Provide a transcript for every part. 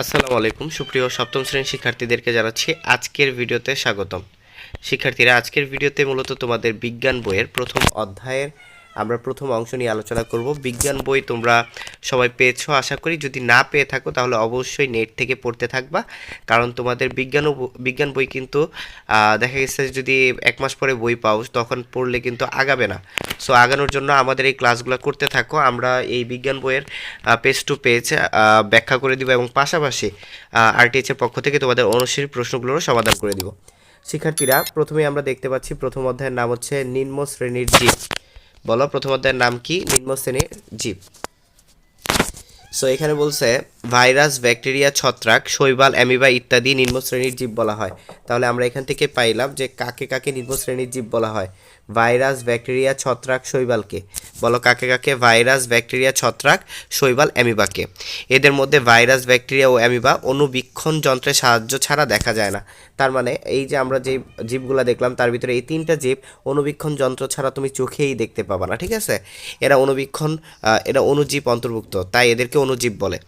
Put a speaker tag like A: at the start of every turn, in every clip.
A: আসসালামু আলাইকুম। সুপ্রিয় সপ্তম শ্রেণির শিক্ষার্থীদেরকে জানাচ্ছি আজকের ভিডিওতে স্বাগতম। শিক্ষার্থীরা, আজকের ভিডিওতে মূলত তোমাদের বিজ্ঞান বইয়ের প্রথম অধ্যায়ের আমরা প্রথম অংশ নিয়ে আলোচনা করব। বিজ্ঞান বই তোমরা সবাই পেয়েছ, আশা করি। যদি না পেয়ে থাকো, তাহলে অবশ্যই নেট থেকে পড়তে থাকবা। কারণ তোমাদের বিজ্ঞান বিজ্ঞান বই কিন্তু দেখা গেছে যদি এক মাস পরে বই পাও, তখন পড়লে কিন্তু আগাবে না। সো আগানোর জন্য আমাদের এই ক্লাসগুলো করতে থাকো। আমরা এই বিজ্ঞান বইয়ের পেজ টু পেজ ব্যাখ্যা করে দিব এবং পাশাপাশি আরটিএইচ এর পক্ষ থেকে তোমাদের অনুশীল প্রশ্নগুলোরও সমাধান করে দিব। শিক্ষার্থীরা প্রথমে আমরা দেখতে পাচ্ছি প্রথম অধ্যায়ের নাম হচ্ছে নিম্ন শ্রেণির জীব। বলো, প্রথম অধ্যায়ের নাম কি? নিম্ন শ্রেণির জীব। সো এখানে বলছে, ভাইরাস, ব্যাকটেরিয়া, ছত্রাক, শৈবাল, অ্যামিবা ইত্যাদি নিম্ন শ্রেণির জীব বলা হয়। তাহলে আমরা এখান থেকে পাইলাম যে কাকে কাকে নিম্ন শ্রেণির জীব বলা হয়। ভাইরাস, ব্যাকটেরিয়া, ছত্রাক, শৈবালকে। বলো কাকে কাকে? ভাইরাস, ব্যাকটেরিয়া, ছত্রাক, শৈবাল, অ্যামিবাকে। এদের মধ্যে ভাইরাস, ব্যাকটেরিয়া ও অ্যামিবা অনুবীক্ষণ যন্ত্রের সাহায্য ছাড়া দেখা যায় না। তার মানে এই যে আমরা যে জীবগুলো দেখলাম, তার ভিতরে এই তিনটা জীব অনুবীক্ষণ যন্ত্র ছাড়া তুমি চোখেই দেখতে পাবা না, ঠিক আছে? এরা অনুবীক্ষণ এরা অনুজীব অন্তর্ভুক্ত। তাই এদেরকে অনুজীব বলে।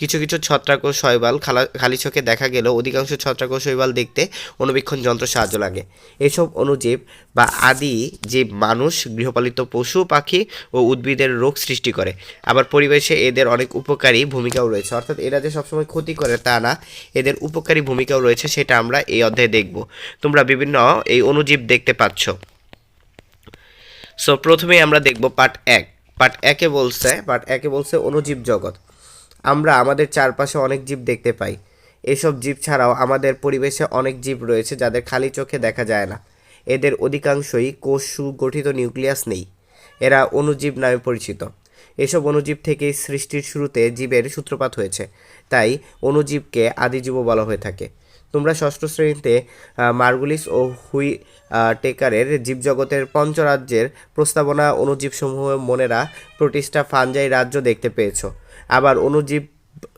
A: কিছু কিছু ছত্রাক ও শৈবাল খালা চোখে দেখা গেলেও অধিকাংশ ছত্রাক ও শৈবাল দেখতে অনুবীক্ষণ যন্ত্র সাহায্য লাগে। এসব অনুজীব বা আদি জীব মানুষ, গৃহপালিত পশু, পাখি ও উদ্ভিদের রোগ সৃষ্টি করে। আবার পরিবেশে এদের অনেক উপকারী ভূমিকাও রয়েছে। অর্থাৎ এরা যে সবসময় ক্ষতি করে তা না, এদের উপকারী ভূমিকাও রয়েছে সেটা আমরা এই অধ্যায়ে দেখব। তোমরা বিভিন্ন এই অনুজীব দেখতে পাচ্ছ। সো প্রথমেই আমরা দেখব পার্ট এক। পার্ট একে বলছে পার্ট একে বলছে অনুজীব জগৎ। আমরা আমাদের চারপাশে অনেক জীব দেখতে পাই। এসব জীব ছাড়াও আমাদের পরিবেশে অনেক জীব রয়েছে যাদের খালি চোখে দেখা যায় না। এদের অধিকাংশই কোষ সুগঠিত নিউক্লিয়াস নেই। এরা অণুজীব নামে পরিচিত। এসব অণুজীব থেকেই সৃষ্টির শুরুতে জীবের সূত্রপাত হয়েছে। তাই অণুজীবকে আদিজীবও বলা হয়ে থাকে। তোমরা ষষ্ঠ শ্রেণীতে মার্গুলিস ও হুই টেকারের জীবজগতের পঞ্চরাজ্যের প্রস্তাবনা অনুজীবসমূহ মনেরা প্রতিষ্ঠা ফানজাই রাজ্য দেখতে পেয়েছ। আবার অণুজীব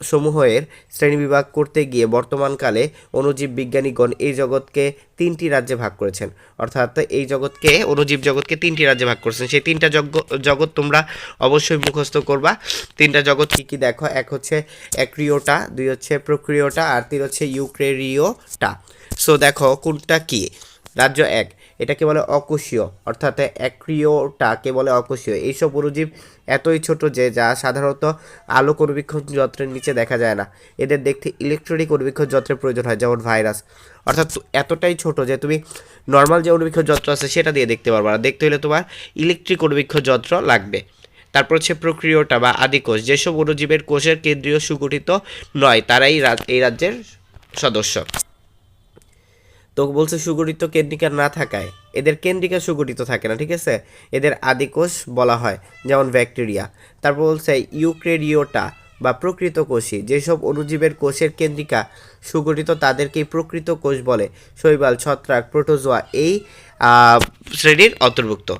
A: সমূহের শ্রেণীবিভাগ করতে গিয়ে বর্তমানকালে অণুজীব বিজ্ঞানীগণ এই জগৎকে তিনটি রাজ্যে ভাগ করেছেন। অর্থাৎ এই জগৎকে, অণুজীব জগৎকে তিনটি রাজ্যে ভাগ করেছেন। সেই তিনটা জগ- জগৎ তোমরা অবশ্যই মুখস্থ করবা। তিনটা জগৎ কি কি দেখো? এক হচ্ছে অ্যাক্রিওটা, দুই হচ্ছে প্রক্রিয়টা আর তিন হচ্ছে ইউক্রেরিওটা। সো দেখো, কোনটা কি? রাজ্য এক। এটাকে বলে অকোষীয়, অর্থাৎ অ্যাক্রিওটাকে বলে অকোষীয়। এইসব অণুজীব এতই ছোট যে যা সাধারণত আলোক অনুবীক্ষণ যন্ত্রের নিচে দেখা যায় না। এদের দেখতে ইলেকট্রনিক অনুবীক্ষণ যন্ত্রের প্রয়োজন হয়, যেমন ভাইরাস অর্থাৎ এতটাই ছোট যে তুমি নর্মাল যে অনুবীক্ষণ যন্ত্র আছে সেটা দিয়ে দেখতে পারবে না। দেখতে হলে তোমার ইলেকট্রিক অনুবীক্ষণ যন্ত্র লাগবে। তারপর হচ্ছে প্রক্রিয়টা বা আদিকোষ। যেসব অণুজীবের কোষের কেন্দ্রীয় সুগঠিত নয়, তারাই এই রাজ্যের সদস্য। তো বলছে সুগঠিত কেন্দ্রিকা না থাকায়। এদের কেন্দ্রিকা সুগঠিত থাকে না, ঠিক আছে? এদের আদিকোষ বলা হয়, যেমন ব্যাকটেরিয়া। তারপর বলছে ইউক্রেডিওটা বা প্রকৃত কোষী যেসব অণুজীবের কোষের কেন্দ্রিকা সুগঠিত তাদেরকেই প্রকৃত কোষ বলে। শৈবাল, ছত্রাক, প্রোটোজোয়া এই শ্রেণির অন্তর্ভুক্ত।